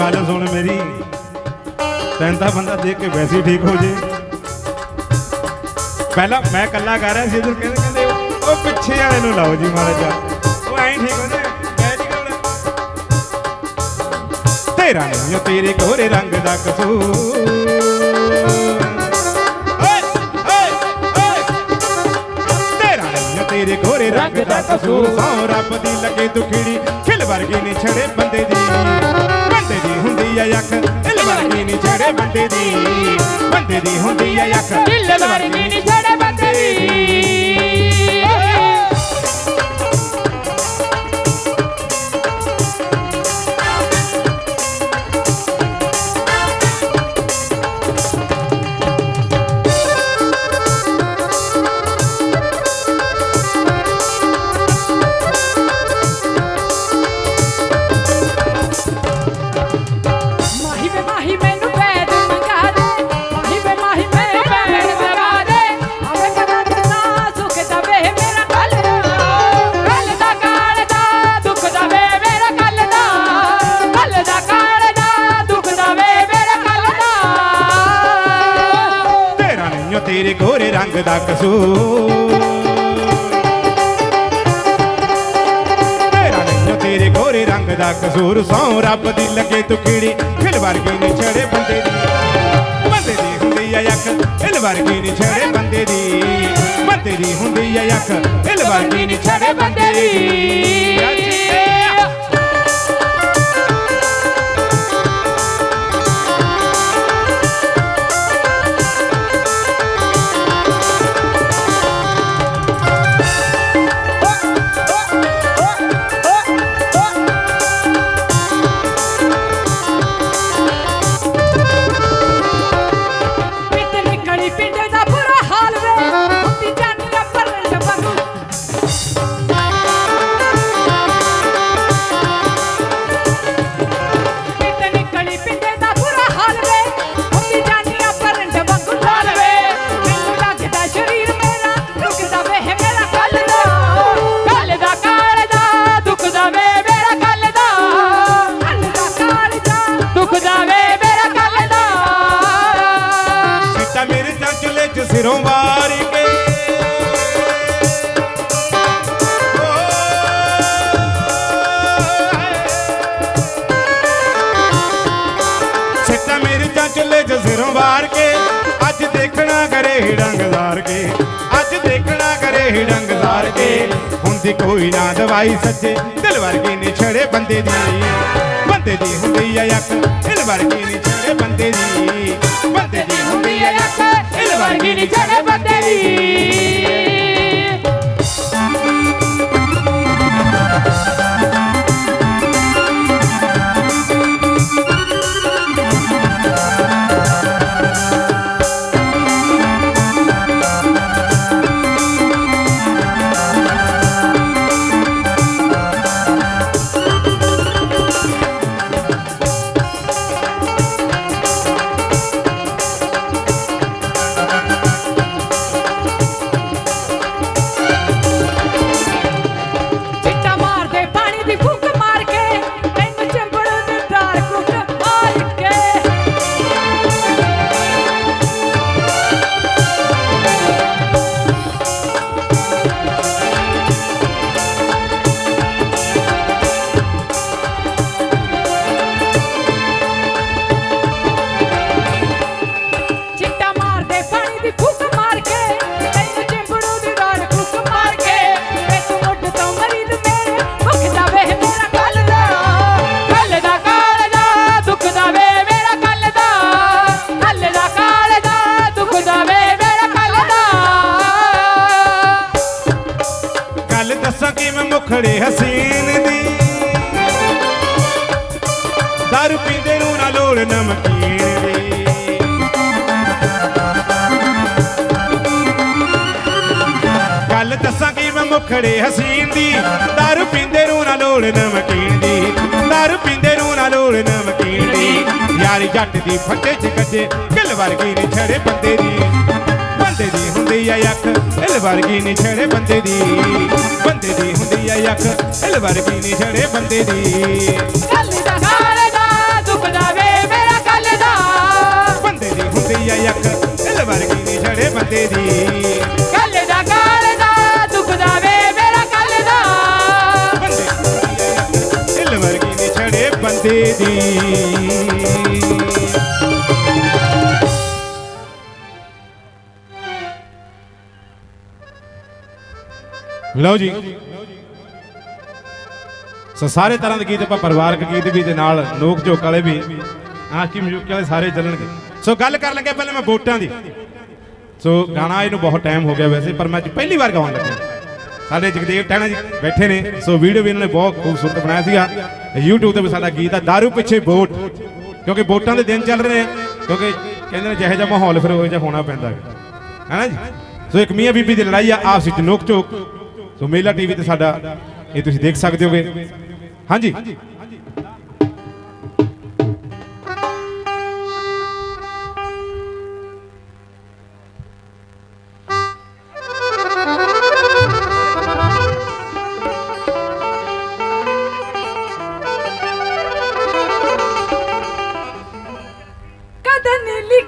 ਗੱਲ ਸੁਣ ਮੇਰੀ। ਵਾਲਾ ਬੰਦਾ ਦੇਖ ਕੇ ਵੈਸੇ ਹੀ ਠੀਕ ਹੋ ਜੇ। ਪਹਿਲਾਂ ਮੈਂ ਕੱਲਾ ਕਰ ਰਿਹਾ ਸੀ, ਇਧਰ ਕਹਿੰਦੇ ਕਹਿੰਦੇ, ਉਹ ਪਿੱਛੇ ਵਾਲੇ ਨੂੰ ਲਾਓ ਜੀ ਮਾੜਾ ਉਹ ਐਂ ਠੀਕ ਹੋ ਜਾਏ ਮੈਂ ਨਹੀਂ ਕਹਣਾ ਤੇਰਾ ਨਹੀਂ ਤੇਰੇ ਗੋਰੇ ਰੰਗ ਦਾ ਕਸੂਰ। ਤੇਰਾ ਤੇਰੇ ਗੋਰੇ ਰੰਗ ਦਾ ਕਸੂਰ। ਸੌ ਰੱਬ ਦੀ ਲੱਗੇ ਦੁਖੜੀ, ਖਿਲ ਵਰਗੀ ਨਹੀਂ ਛੜੇ ਬੰਦੇ ਦੀ। ਬੰਦੇ ਹੁੰਦੀ ਆ ਅੱਖ, ਦਿਲ ਵਰਗੀ ਨਹੀਂ ਛੜੇ ਬੰਦੇ ਦੀ। ਬੰਦੇ ਦੀ ਹੁੰਦੀ ਆ ਅੱਖ, ਦਿਲ ਵਰਗੀ ਨੀ ਛੜੇ ਬੰਦੇ ਦੀ। ਤੇਰੇ ਗੋਰੇ ਰੰਗ ਦਾ ਕਸੂਰ। ਤੇਰਾ ਨਹੀਂ ਤੇਰੇ ਗੋਰੇ ਰੰਗ ਦਾ ਕਸੂਰ ਸੌ ਰੱਬ ਦੀ ਲੱਗੇ ਤੁਖੜੀ ਖਿਲ ਵਰਗੀ ਨਹੀਂ ਛੜੇ ਬੰਦੇ ਦੀ। ਬੰਦੇ ਦੀ ਹੁੰਦੀ ਆ ਅੱਖ, ਹਿਲ ਵਰਗੀ ਨਹੀਂ ਛੜੇ ਬੰਦੇ ਦੀ। ਬੰਦੇ ਦੀ ਹੁੰਦੀ ਆ ਅੱਖ, ਹਿਲ ਵਰਗੀ ਨਹੀਂ ਛੜੇ ਬੰਦੇ ਦੀ। ਕਰੇ ਡੰਗਦਾਰ ਕੇ। ਅੱਜ ਦੇਖਣਾ ਕਰੇ ਡੰਗਦਾਰ ਕੇ। ਹੁੰਦੀ ਕੋਈ ਨਾ ਦਵਾਈ ਸੱਜੇ। ਦਿਲ ਵਰਗੇ ਨੇ ਛੜੇ ਬੰਦੇ ਦੀ। ਬੰਦੇ ਦੀ ਹੁੰਦੀ ਆ ਅੱਖ। ਦਿਲ ਵਰਗੇ ਨੇ ਛੜੇ ਬੰਦੇ ਦੀ। ਬੰਦੇ ਦੀ ਹੁੰਦੀ ਆ ਅੱਖ। ਦਿਲ ਵਰਗੀ ਨੀ ਛੜੇ ਬੰਦੇ ਦੀ। ਦੱਸਾਂ ਮੁਖੜੇ ਹਸੀਨ ਦੀ। ਦਾਰੂ ਪੀਂਦੇ ਨੂੰ ਨਾ ਲੋੜ ਨਮਕੀਨ ਦੀ। ਗੱਲ ਦੱਸਾਂ ਕਿ ਮੈਂ ਮੁਖੜੇ ਹਸੀਨ ਦੀ। ਦਾਰੂ ਪੀਂਦੇ ਨੂੰ ਨਾ ਲੋੜ ਨਮਕੀਨ ਦੀ। ਦਾਰੂ ਪੀਂਦੇ ਨੂੰ ਨਾ ਲੋੜ ਨਮਕੀਨ ਦੀ। ਯਾਰੀ ਜੱਟ ਦੀ ਫੱਟੇ ਚ ਕੱਜੇ ਗਿੱਲ ਵਰਗੀ ਨਹੀਂ ਛੜੇ ਬੰਦੇ ਦੀ। ਬੰਦੇ ਦੀ ਹੁੰਦੀ ਆ ਅੱਖ ਹਿਲ ਵਰਗੀ ਨਹੀਂ ਛੜੇ ਬੰਦੇ ਦੀ। ਬੰਦੇ ਦੀ ਹੁੰਦੀ ਆ ਅੱਖ ਹਿਲ ਵਰਗੀ ਨਹੀਂ ਛੜੇ ਬੰਦੇ ਦੀ। ਕੱਲ ਦਾ ਕਾਲ ਦਾ ਦੁੱਖ ਦਾ ਵੇ ਮੇਰਾ ਕੱਲ ਦਾ। ਬੰਦੇ ਦੀ ਆ ਅੱਖ ਦਿਲ ਵਰਗੀ ਨਹੀਂ ਛੜੇ ਬੰਦੇ ਦੀ। ਕੱਲ ਦਾ ਕਾਲ ਦਾ ਦੁਖਦਾ ਵੇ ਮੇਰਾ ਕੱਲ ਦਾ। ਬੰਦੇ ਦੀ ਆ ਅੱਖ ਦਿਲ ਵਰਗੀ ਨਹੀਂ ਛੜੇ ਬੰਦੇ ਦੀ। ਲਓ ਜੀ। ਸੋ ਸਾਰੇ ਤਰ੍ਹਾਂ ਦੇ ਗੀਤ ਆਪਾਂ ਪਰਿਵਾਰਕ ਗੀਤ ਵੀ ਦੇ ਨਾਲ ਨੋਕ ਝੋਕ ਵਾਲੇ ਵੀ, ਆਸ਼ਕੀ ਮਜੂਕ ਵਾਲੇ ਸਾਰੇ ਚੱਲਣਗੇ। ਸੋ ਗੱਲ ਕਰ ਲੱਗੇ ਪਹਿਲਾਂ ਮੈਂ ਵੋਟਾਂ ਦੀ। ਸੋ ਗਾਣਾ ਇਹਨੂੰ ਬਹੁਤ ਟਾਈਮ ਹੋ ਗਿਆ ਵੈਸੇ, ਪਰ ਮੈਂ ਪਹਿਲੀ ਵਾਰ ਗਾਉਣ ਲੱਗਿਆ ਸਾਡੇ ਜਗਦੇਵ ਟਹਿਣਾ ਜੀ ਬੈਠੇ ਨੇ, ਸੋ ਵੀਡੀਓ ਵੀ ਇਹਨਾਂ ਨੇ ਬਹੁਤ ਖੂਬਸੂਰਤ ਬਣਾਇਆ ਸੀਗਾ। YouTube ਤੇ ਵੀ ਸਾਡਾ ਗੀਤ ਆ दारू ਪਿੱਛੇ ਵੋਟ। ਕਿਉਂਕਿ ਵੋਟਾਂ ਦੇ ਦਿਨ ਚੱਲ ਰਹੇ ਆ ਕਿਉਂਕਿ ਕਹਿੰਦੇ ਨੇ ਜਿਹੋ ਜਿਹਾ ਮਾਹੌਲ, ਫਿਰ ਉਹ ਜਿਹਾ ਹੋਣਾ ਪੈਂਦਾ ਹੈ। ਹੈਨਾ ਜੀ? ਸੋ ਇੱਕ ਮੀਆਂ ਬੀਬੀ ਦੀ ਲੜਾਈ ਆ, ਆਪਸੀ ਵਿੱਚ ਨੋਕ ਝੋਕ। ਸੋ ਮੇਲਾ ਟੀਵੀ ਤੇ ਸਾਡਾ ਇਹ ਤੁਸੀਂ ਦੇਖ ਸਕਦੇ ਹੋਗੇ। ਹਾਂਜੀ।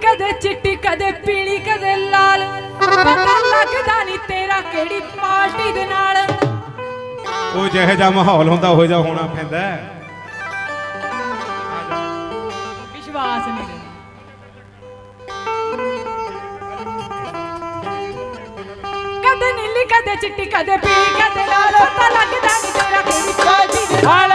ਕਦੇ ਚਿੱਟੀ ਕਦੇ ਪੀਲੀ ਕਦੇ ਲਾਲ। ਪਤਾ ਲੱਗਦਾ ਨਹੀਂ ਤੇਰਾ ਕਿਹੜੀ ਪਾਰਟੀ ਦੇ ਨਾਲ। ਉਹ ਜਿਹੋ ਜਿਹਾ ਮਾਹੌਲ ਹੁੰਦਾ ਉਹ ਜਿਹਾ ਹੋਣਾ ਪੈਂਦਾ ਹੈ। ਵਿਸ਼ਵਾਸ ਨਹੀਂ ਕਦੇ ਨੀਲੀ ਕਦੇ ਚਿੱਟੀ ਕਦੇ ਪੀਲੀ ਕਦੇ ਲਾਲ ਪਤਾ ਲੱਗਦਾ ਨਹੀਂ ਤੇਰਾ ਕਿਹੜੀ ਪਾਰਟੀ ਦੇ ਨਾਲ।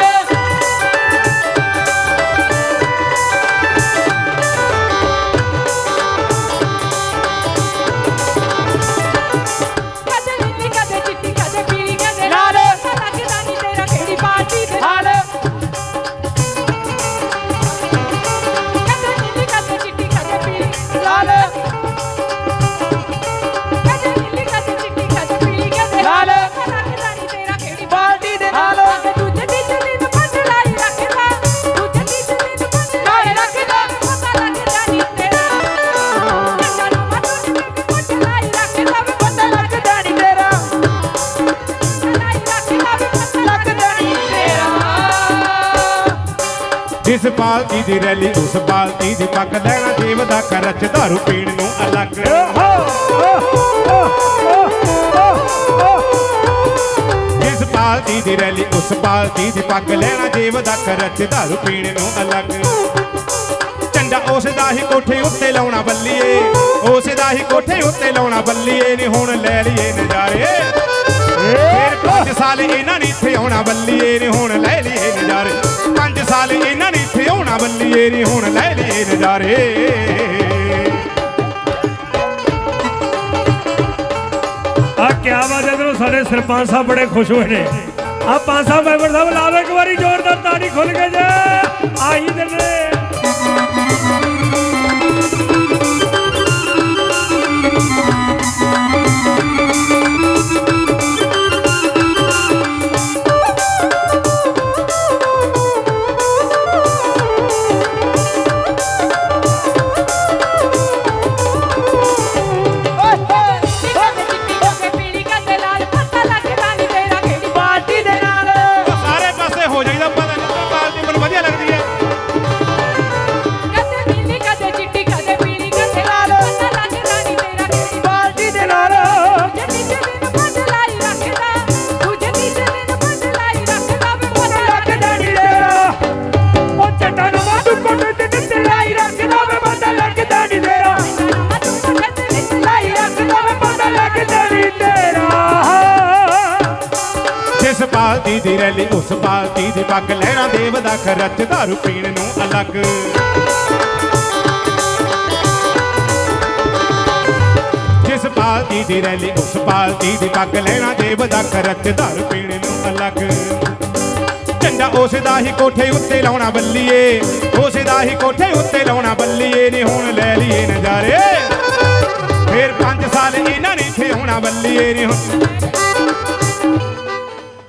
ਪਾਲਕੀ ਦੀ ਰੈਲੀ ਉਸ ਪਾਲਕੀ ਦੀ ਪੱਕ ਲੈਣਾ ਜੀਵ ਦਾ ਕਰਚ ਧਾਰੂ ਪੀਣ ਨੂੰ ਅਲੱਗ। ਜਿਸ ਪਾਲਕੀ ਦੀ ਰੈਲੀ ਉਸ ਪਾਲਕੀ ਦੀ ਪੱਕ ਲੈਣਾ ਜੀਵ ਦਾ ਕਰਚ ਧਾਰੂ ਪੀਣ ਨੂੰ ਅਲੱਗ। ਝੰਡਾ ਉਸ ਦਾ ਹੀ ਕੋਠੇ ਉੱਤੇ ਲਾਉਣਾ ਬੱਲੀਏ ਉਸ ਦਾ ਹੀ ਕੋਠੇ ਉੱਤੇ ਲਾਉਣਾ ਬੱਲੀਏ ਨੀ ਹੁਣ ਲੈ ਲਈਏ ਨਜ਼ਾਰੇ। ਫੇਰ ਪੰਜ ਸਾਲ ਇਹਨਾਂ ਨੇ ਇੱਥੇ ਆਉਣਾ ਬੱਲੀਏ ਨੀ ਹੁਣ ਲੈ ਲਈਏ ਆਉਣਾ ਬੱਲੀਏ ਨੀ ਹੁਣ ਲੈ ਲਈਏ ਨਜ਼ਾਰੇ। ਆ ਕਿਆ ਬਾਤ ਹੈ ਇਧਰੋਂ ਸਾਡੇ ਸਰਪੰਚ ਸਾਹਿਬ ਬੜੇ ਖੁਸ਼ ਹੋਏ ਨੇ। ਆ ਪੰਜ ਸਾਹਿਬ ਮੈਂਬਰ ਸਾਹਿਬ ਲਾ ਲਓ ਇੱਕ ਵਾਰੀ ਜ਼ੋਰਦਾਰ ਤਾੜੀ ਖੁੱਲ ਕੇ ਜੇ। ਪਾਲਟੀ ਲੈਣਾ ਦੇਵ ਦਾ ਖਰਚ, ਧਾਰੂ ਪੀਣ ਨੂੰ ਅਲੱਗ। ਜਿਸ ਪਾਲਟੀ ਦੀ ਰੈਲੀ, ਉਸ ਪਾਲਟੀ ਦੀ ਪੱਗ ਲੈਣਾ ਦੇਵ ਦਾ ਖਰਚ, ਧਾਰੂ ਪੀਣ ਨੂੰ ਅਲੱਗ। ਝੰਡਾ ਉਸ ਦਾ ਹੀ ਕੋਠੇ ਉੱਤੇ ਲਾਉਣਾ ਬੱਲੀਏ, ਉਸ ਦਾ ਹੀ ਕੋਠੇ ਉੱਤੇ ਲਾਉਣਾ ਬੱਲੀਏ, ਨੀ ਹੁਣ ਲੈ ਲਈਏ ਨਜ਼ਾਰੇ। ਫੇਰ 5 ਸਾਲ ਇਹਨਾਂ ਨੇ ਇੱਥੇ ਆਉਣਾ ਬੱਲੀਏ, ਨੀ ਹੁਣ।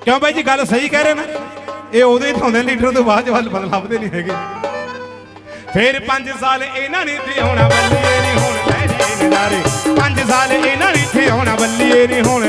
ਕਿਉਂ ਬਾਈ ਜੀ, ਗੱਲ ਸਹੀ ਕਹਿ ਰਹੇ ਨਾ? ਇਹ ਉਦੋਂ ਹੀ ਥਾਉਂਦੇ ਲੀਡਰ ਤੋਂ ਬਾਅਦ ਚ ਵੱਲ ਬਦਲ ਲੱਭਦੇ ਨਹੀਂ ਹੈਗੇ। ਫੇਰ 5 ਸਾਲ ਇਹਨਾਂ ਨੇ ਇੱਥੇ ਆਉਣਾ ਬੱਲੀਏ ਨਹੀਂ ਹੁਣ ਲੈ ਲਈਏ ਨਜ਼ਾਰੇ 5 ਸਾਲ ਇਹਨਾਂ ਨੇ ਇੱਥੇ ਆਉਣਾ ਬੱਲੀਏ ਨਹੀਂ ਹੁਣ।